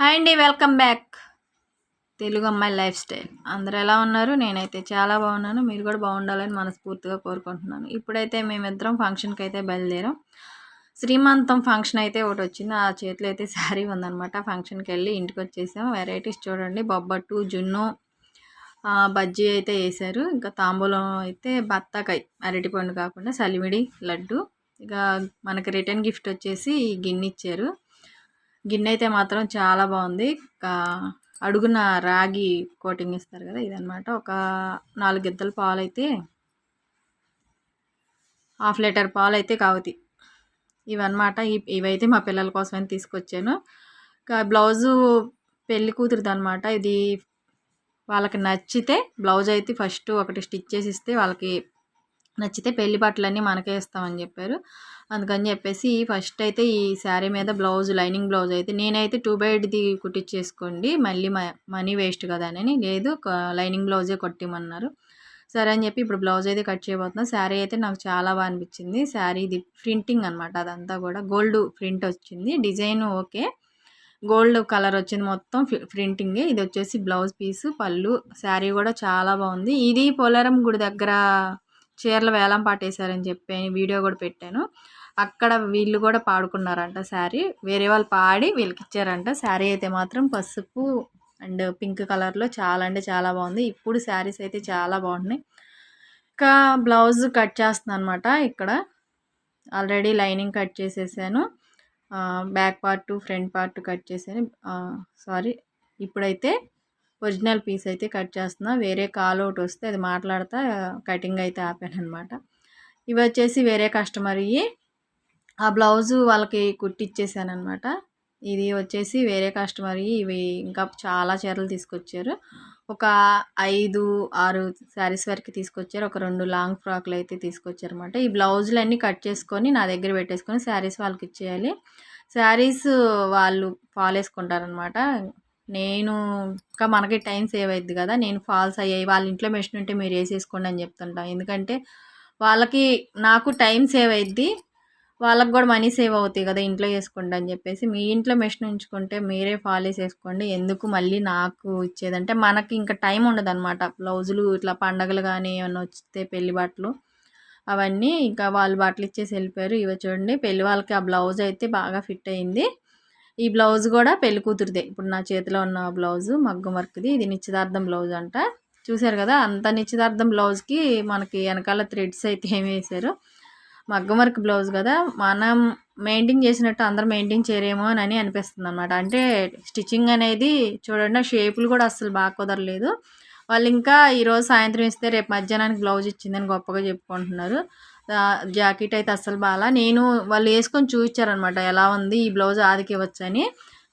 Hi అండి welcome back. Telugu అమ్మాయి life style. అందరూ ఎలా ఉన్నారు? నేనైతే చాలా బాగున్నాను. మీరు కూడా బాగుండాలని మనస్ఫూర్తిగా కోరుకుంటున్నాను. ఇప్పుడైతే మేమిద్దరం ఫంక్షన్కి అయితే బయలుదేరాం. శ్రీమంతం ఫంక్షన్ అయితే ఒకటి వచ్చింది. ఆ చేతిలో అయితే శారీ ఉందనమాట ఫంక్షన్కి వెళ్ళి ఇంటికి వచ్చేసాం వెరైటీస్ చూడండి. బొబ్బట్టు జున్ను బజ్జీ అయితే వేశారు ఇంకా తాంబూలం అయితే బత్తాకాయ అరటిపండు కాకుండా సలిమిడి లడ్డు. ఇక మనకి రిటర్న్ గిఫ్ట్ వచ్చేసి గిన్నె ఇచ్చారు. గిన్నె అయితే మాత్రం చాలా బాగుంది. అడుగున రాగి కోటింగ్ ఇస్తారు కదా ఇదనమాట ఒక నాలుగు గిద్దల పాలు అయితే హాఫ్ లీటర్ పాలు అయితే కావుతాయి ఇవన్నమాట ఇవైతే మా పిల్లల కోసమని తీసుకొచ్చాను. బ్లౌజు పెళ్ళి కూతురుది అనమాట ఇది వాళ్ళకి నచ్చితే బ్లౌజ్ అయితే ఫస్ట్ ఒకటి స్టిచ్ చేసి ఇస్తే వాళ్ళకి నచ్చితే పెళ్ళి బట్టలన్నీ మనకే ఇస్తామని చెప్పారు. అందుకని చెప్పేసి ఫస్ట్ అయితే ఈ శారీ మీద బ్లౌజ్ లైనింగ్ బ్లౌజ్ అయితే నేనైతే టూ బైడ్ది కుట్టించేసుకోండి మళ్ళీ మనీ వేస్ట్ కదా అని లేదు లైనింగ్ బ్లౌజే కొట్టిమన్నారు. సరే అని చెప్పి ఇప్పుడు బ్లౌజ్ అయితే కట్ చేయబోతున్నా. శారీ అయితే నాకు చాలా బాగా అనిపించింది. శారీ ఇది ప్రింటింగ్ అనమాట అదంతా కూడా గోల్డ్ ప్రింట్ వచ్చింది. Design okay. గోల్డ్ కలర్ వచ్చింది మొత్తం ప్రింటింగ్. ఇది వచ్చేసి బ్లౌజ్ పీసు పళ్ళు. శారీ కూడా చాలా బాగుంది. ఇది పోలారం గుడి దగ్గర చీరలు వేలం పాటేశారని చెప్పి వీడియో కూడా పెట్టాను. అక్కడ వీళ్ళు కూడా పాడుకున్నారంట శారీ. వేరే వాళ్ళు పాడి వీళ్ళకి ఇచ్చారంట శారీ అయితే మాత్రం పసుపు అండ్ పింక్ కలర్లో చాలా అంటే చాలా బాగుంది. ఇప్పుడు శారీస్ అయితే చాలా బాగున్నాయి. ఇంకా బ్లౌజ్ కట్ చేస్తున్నాను అనమాట ఇక్కడ. ఆల్రెడీ లైనింగ్ కట్ చేసేసాను. Back part front part cut చేసాను సారీ. ఇప్పుడైతే ఒరిజినల్ పీస్ అయితే కట్ చేస్తున్నా. వేరే కాల్ ఒకటి వస్తే అది మాట్లాడతా కటింగ్ అయితే ఆపాను అనమాట ఇవి వచ్చేసి వేరే కస్టమర్ ఇవి. ఆ బ్లౌజు వాళ్ళకి కుట్టిచ్చేసాను అనమాట ఇది వచ్చేసి వేరే కస్టమర్ ఇవి. ఇంకా చాలా చీరలు తీసుకొచ్చారు. ఒక ఐదు ఆరు శారీస్ వరకు తీసుకొచ్చారు. ఒక రెండు లాంగ్ ఫ్రాక్లు అయితే తీసుకొచ్చారు అనమాట ఈ బ్లౌజులు అన్నీ కట్ చేసుకొని నా దగ్గర పెట్టేసుకొని శారీస్ వాళ్ళకి ఇచ్చేయాలి. శారీస్ వాళ్ళు ఫాలో వేసుకుంటారనమాట నేను ఇంకా మనకి టైం సేవ్ అవుద్ది కదా నేను ఫాల్స్ అయ్యాయి వాళ్ళ ఇంట్లో మెషిన్ ఉంటే మీరు వేసేసుకోండి అని చెప్తుంటాను ఎందుకంటే వాళ్ళకి నాకు టైం సేవ్ అవుద్ది వాళ్ళకి కూడా మనీ సేవ్ అవుతాయి కదా ఇంట్లో చేసుకోండి అని చెప్పేసి. మీ ఇంట్లో మెషిన్ ఉంచుకుంటే మీరే ఫాలోస్ వేసుకోండి ఎందుకు మళ్ళీ నాకు ఇచ్చేదంటే మనకి ఇంకా టైం ఉండదు అనమాట బ్లౌజులు ఇట్లా పండగలు కానీ ఏమైనా వస్తే పెళ్ళి బట్టలు అవన్నీ ఇంకా వాళ్ళు బట్టలు ఇచ్చేసి వెళ్ళిపోయారు. ఇవి చూడండి పెళ్ళి వాళ్ళకి ఆ బ్లౌజ్ అయితే బాగా ఫిట్ అయింది. ఈ బ్లౌజ్ కూడా పెళ్ళి కూతురుదే. ఇప్పుడు నా చేతిలో ఉన్న బ్లౌజు మగ్గం వర్క్ది. ఇది నిశ్చితార్థం బ్లౌజ్ అంట. చూసారు కదా అంత నిశ్చితార్థం బ్లౌజ్కి మనకి వెనకాల థ్రెడ్స్ అయితే ఏమి వేశారు. మగ్గం వర్క్ బ్లౌజ్ కదా మనం మెయింటైన్ చేసినట్టు అందరూ మెయింటైన్ చేయరేమో అని అనిపిస్తుంది అనమాట అంటే స్టిచ్చింగ్ అనేది చూడండి షేపులు కూడా అస్సలు బాగా కుదరలేదు. వాళ్ళు ఇంకా ఈరోజు సాయంత్రం ఇస్తే రేపు మధ్యాహ్నానికి బ్లౌజ్ ఇచ్చిందని గొప్పగా చెప్పుకుంటున్నారు. జాకెట్ అయితే అస్సలు బాగా నేను వాళ్ళు వేసుకొని చూపించారనమాట ఎలా ఉంది ఈ బ్లౌజ్ ఆదికి ఇవ్వచ్చని.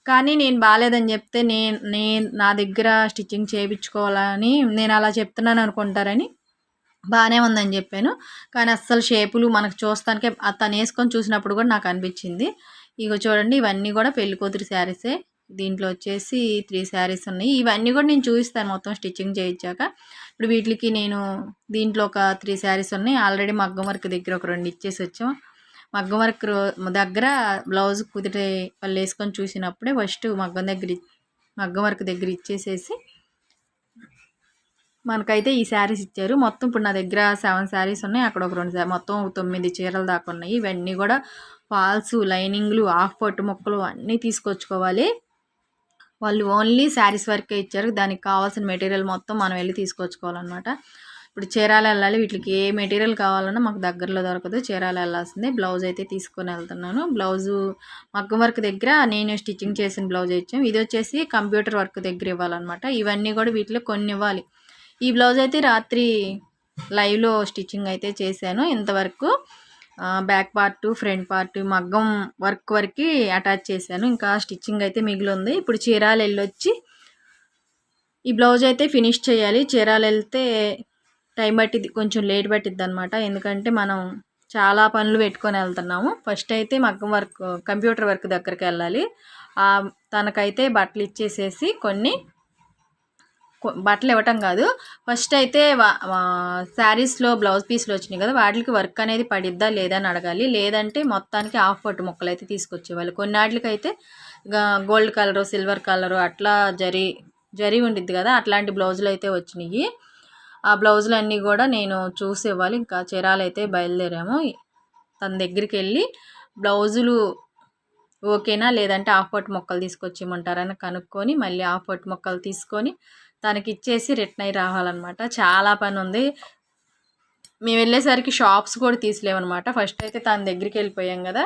కానీ నేను బాగాలేదని చెప్తే నేను నేను నా దగ్గర స్టిచ్చింగ్ చేయించుకోవాలని నేను అలా చెప్తున్నాను అనుకుంటారని బాగానే ఉందని చెప్పాను. కానీ అస్సలు షేపులు మనకు చూస్తానికే తను వేసుకొని చూసినప్పుడు కూడా నాకు అనిపించింది. ఇక చూడండి ఇవన్నీ కూడా పెళ్ళికూతురు శారీసే. దీంట్లో వచ్చేసి త్రీ శారీస్ ఉన్నాయి. ఇవన్నీ కూడా నేను చూపిస్తాను మొత్తం స్టిచ్చింగ్ చేయించాక. ఇప్పుడు వీటికి నేను దీంట్లో ఒక త్రీ శారీస్ ఉన్నాయి. ఆల్రెడీ మగ్గం వర్క్ దగ్గర ఒక రెండు ఇచ్చేసి వచ్చాం. మగ్గం వర్క్ దగ్గర బ్లౌజ్ కుదిరే వాళ్ళు వేసుకొని చూసినప్పుడే ఫస్ట్ మగ్గం దగ్గర మగ్గం వర్క్ దగ్గర ఇచ్చేసేసి మనకైతే ఈ శారీస్ ఇచ్చారు. మొత్తం ఇప్పుడు నా దగ్గర సెవెన్ శారీస్ ఉన్నాయి. అక్కడ ఒక రెండు మొత్తం తొమ్మిది చీరలు దాకా ఉన్నాయి. ఇవన్నీ కూడా ఫాల్స్ లైనింగ్లు హాఫ్ పట్టు మొక్కలు అన్నీ తీసుకొచ్చుకోవాలి. వాళ్ళు ఓన్లీ శారీస్ వరకే ఇచ్చారు. దానికి కావాల్సిన మెటీరియల్ మొత్తం మనం వెళ్ళి తీసుకొచ్చుకోవాలన్నమాట. ఇప్పుడు చీరాలు వెళ్ళాలి. వీటికి ఏ మెటీరియల్ కావాలన్నా మాకు దగ్గరలో దొరకదు. చీరాలు వెళ్ళాల్సిందే. బ్లౌజ్ అయితే తీసుకొని వెళ్తున్నాను. బ్లౌజు మగ్గం వర్క్ దగ్గర నేను స్టిచ్చింగ్ చేసిన బ్లౌజ్ ఇచ్చాం. ఇది వచ్చేసి కంప్యూటర్ వర్క్ దగ్గర ఇవ్వాలన్నమాట. ఇవన్నీ కూడా వీటిలో కొన్ని ఇవ్వాలి. ఈ బ్లౌజ్ అయితే రాత్రి లైవ్లో స్టిచ్చింగ్ అయితే చేశాను ఇంతవరకు. బ్యాక్ పార్ట్ ఫ్రంట్ పార్ట్ మగ్గం వర్క్ వరకు అటాచ్ చేశాను. ఇంకా స్టిచ్చింగ్ అయితే మిగిలి ఉంది ఇప్పుడు చీరాలు వెళ్ళొచ్చి ఈ బ్లౌజ్ అయితే ఫినిష్ చేయాలి. చీరాలు వెళ్తే టైం పట్టిద్ది కొంచెం లేట్ పట్టిద్ది అనమాట ఎందుకంటే మనం చాలా పనులు పెట్టుకొని వెళ్తున్నాము. ఫస్ట్ అయితే మగ్గం వర్క్ కంప్యూటర్ వర్క్ దగ్గరికి వెళ్ళాలి. తనకైతే బట్టలు ఇచ్చేసేసి కొన్ని బట్టలు ఇవ్వటం కాదు. ఫస్ట్ అయితే శారీస్లో బ్లౌజ్ పీస్లు వచ్చినాయి కదా వాటికి వర్క్ అనేది పడిద్దా లేదా అని అడగాలి. లేదంటే మొత్తానికి హాఫ్ పట్టు ముక్కలు అయితే తీసుకొచ్చేవాళ్ళు. కొన్నాటికి అయితే గోల్డ్ కలరు సిల్వర్ కలరు అట్లా జరీ జరీ ఉండిద్ది కదా అట్లాంటి బ్లౌజులు అయితే వచ్చినాయి. ఆ బ్లౌజులు అన్నీ కూడా నేను చూసి ఇవ్వాలి. ఇంకా చీరాలు అయితే బయలుదేరాము. తన దగ్గరికి వెళ్ళి బ్లౌజులు ఓకేనా? లేదంటే హాఫ్ పట్టు మొక్కలు తీసుకొచ్చి ఇమ్మంటారని కనుక్కొని మళ్ళీ హాఫ్ పట్టు మొక్కలు తీసుకొని తనకి ఇచ్చేసి రిటర్న్ అయ్యి రావాలన్నమాట. చాలా పని ఉంది మేము వెళ్ళేసరికి షాప్స్ కూడా తీసలేమన్నమాట ఫస్ట్ అయితే తన దగ్గరికి వెళ్ళిపోయాం కదా.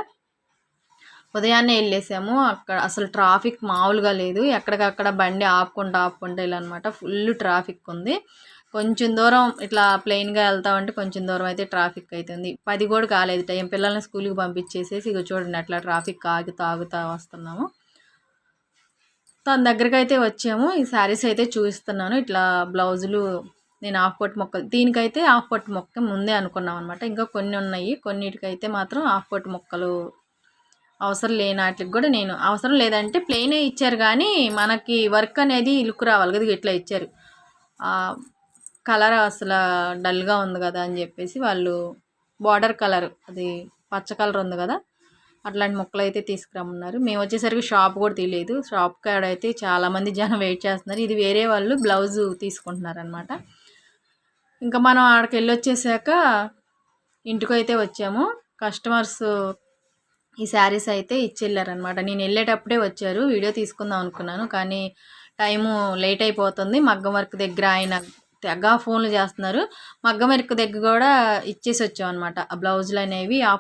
ఉదయాన్నే వెళ్ళేసాము. అక్కడ అసలు ట్రాఫిక్ మామూలుగా లేదు. ఎక్కడికక్కడ బండి ఆపుకుంటూ ఆపుకుంటూ ఇలా అనమాట ఫుల్ ట్రాఫిక్ ఉంది. కొంచెం దూరం ఇట్లా ప్లెయిన్గా వెళ్తామంటే కొంచెం దూరం అయితే ట్రాఫిక్ అవుతుంది పది కూడా కాలేదు. టైం పిల్లల్ని స్కూల్కి పంపించేసేసి ఇక చూడండి అట్లా ట్రాఫిక్ ఆగుతూ ఆగుతూ వస్తున్నాము. తన దగ్గరికి అయితే వచ్చాము. ఈ శారీస్ అయితే చూపిస్తున్నాను. ఇట్లా బ్లౌజులు నేను హాఫ్ పట్టు మొక్కలు దీనికైతే హాఫ్ పట్టు మొక్క ముందే అనుకున్నాం అనమాట ఇంకా కొన్ని ఉన్నాయి. కొన్నిటికైతే మాత్రం హాఫ్ పట్టు మొక్కలు అవసరం లేని వాటికి కూడా నేను అవసరం లేదంటే ప్లెయినే ఇచ్చారు కానీ మనకి వర్క్ అనేది లుక్ రావాలి కదా ఇట్లా ఇచ్చారు. కలర్ అసలు డల్గా ఉంది కదా అని చెప్పేసి వాళ్ళు బార్డర్ కలర్ అది పచ్చ కలర్ ఉంది కదా అట్లాంటి మొక్కలు అయితే తీసుకురమ్మన్నారు. మేము వచ్చేసరికి షాప్ కూడా తెలియదు షాప్ కాడ అయితే చాలామంది జనం వెయిట్ చేస్తున్నారు. ఇది వేరే వాళ్ళు బ్లౌజ్ తీసుకుంటున్నారు అనమాట ఇంకా మనం ఆడికి వెళ్ళి వచ్చేసాక ఇంటికైతే వచ్చాము. కస్టమర్స్ ఈ శారీస్ అయితే ఇచ్చెళ్ళారనమాట నేను వెళ్ళేటప్పుడే వచ్చారు. వీడియో తీసుకుందాం అనుకున్నాను. కానీ టైము లేట్ అయిపోతుంది. మగ్గం వర్క్ దగ్గర ఆయన తెగ ఫోన్లు చేస్తున్నారు. మగ్గం వర్క్ దగ్గర కూడా ఇచ్చేసి వచ్చాం అనమాట ఆ బ్లౌజులు అనేవి ఆ